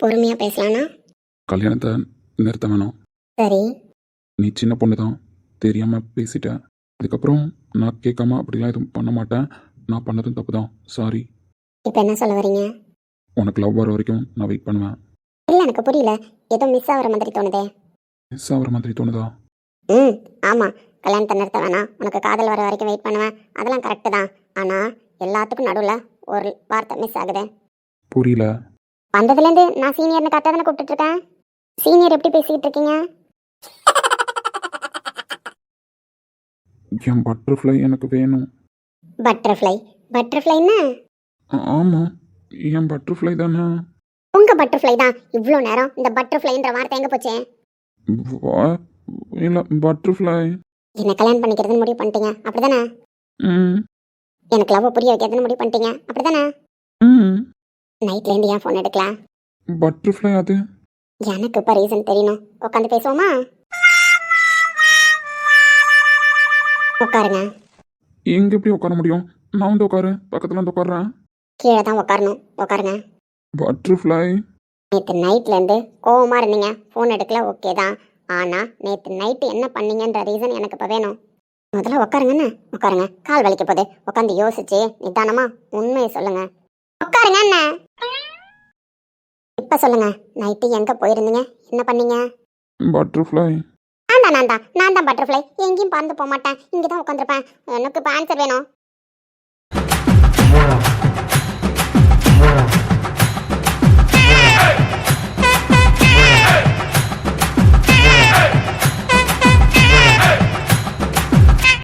பொறுமையா பேசலாம்னா கல்யாணத்தை நிறுத்த வேணாம். சரி. நீ சின்ன பொண்ணு தான் தெரியாமல் பேசிட்டேன் அதுக்கப்புறம் நான் கேட்காம அப்படிலாம் எதுவும் பண்ண மாட்டேன். நான் பண்ணதும் தப்பு தான் சாரி இப்போ என்ன சொல்ல வரீங்க? உனக்கு லவ் வர வரைக்கும் நான் வெயிட் பண்ணுவேன். இல்ல எனக்கு புரியல. ஏதோ மிஸ் ஆகிற மாதிரி தோணுதே. மிஸ் ஆகிற மாதிரி தோணுதா? ம் ஆமா. கல்யாணத்தை நிறுத்த வேணாம். உனக்கு காதல் வர வரைக்கும் வெயிட் பண்ணுவேன். அதெல்லாம் கரெக்டு தான். ஆனா எல்லாத்துக்கும் நடுவுல ஒரு வார்த்தை மிஸ் ஆகுது. புரியல. வந்ததுலேருந்து நான் சீனியர்னு கரெக்டாக தானே கூப்பிட்டுட்டு இருக்கேன்? சீனியர் எப்படி பேசிக்கிட்டு இருக்கீங்க? என் பட்டர்ஃப்ளை எனக்கு வேணும். பட்டர்ஃப்ளை பட்டர்ஃப்ளைன்னா ஆ- ஆமா. என் பட்டர்ஃப்ளை தானே? உங்க பட்டர்ஃப்ளை தான். இவ்வளோ நேரம் இந்த பட்டர்ஃப்ளைன்ற வார்த்தை எங்க போச்சு? இல்ல பட்டர்ஃப்ளை என்ன கல்யாணம் பண்ணிக்கிறதுன்னு முடிவு பண்ணிட்டீங்க. அப்படிதானே? ம். எனக்கு லவ் புரிய வைக்கிறதுன்னு முடிவு பண்ணிட்டீங்க. அப்படிதானே? ம். நைட்ல இருந்து ஏன் ஃபோன் எடுக்கல? பட்டர்ஃப்ளை அது? எனக்கு இப்போ ரீசன் தெரியணும். உட்காந்து பேசுவோமா? உட்காருங்க. எங்க எப்படி உட்கார முடியும்? நான் வந்து உட்காரு. பக்கத்துல வந்து உட்காடுறேன் கீழே தான் உட்காரணும். உட்காருங்க. பட்டர்ஃப்ளை நேற்று நைட்லேருந்து கோவமா இருந்தீங்க. ஃபோன் எடுக்கல. ஓகே தான். ஆனால் நேற்று நைட்டு என்ன பண்ணீங்கன்ற ரீசன் எனக்கு இப்போ வேணும். முதல்ல உட்காருங்கண்ணே உட்காருங்க. கால் வலிக்க போகுது. உட்காந்து யோசிச்சு நிதானமா உண்மையை சொல்லுங்க. உட்காருங்க அண்ணே. இப்போ சொல்லுங்க. நைட்டு எங்கே போயிருந்தீங்க? என்ன பண்ணீங்க? பட்டர்ஃப்ளை நான் தான் நான் தான் பட்டர்ஃப்ளை எங்கேயும் பறந்து போக மாட்டேன் இங்கே தான் உட்காந்துருப்பேன் எனக்கு இப்போ ஆன்சர் வேணும்.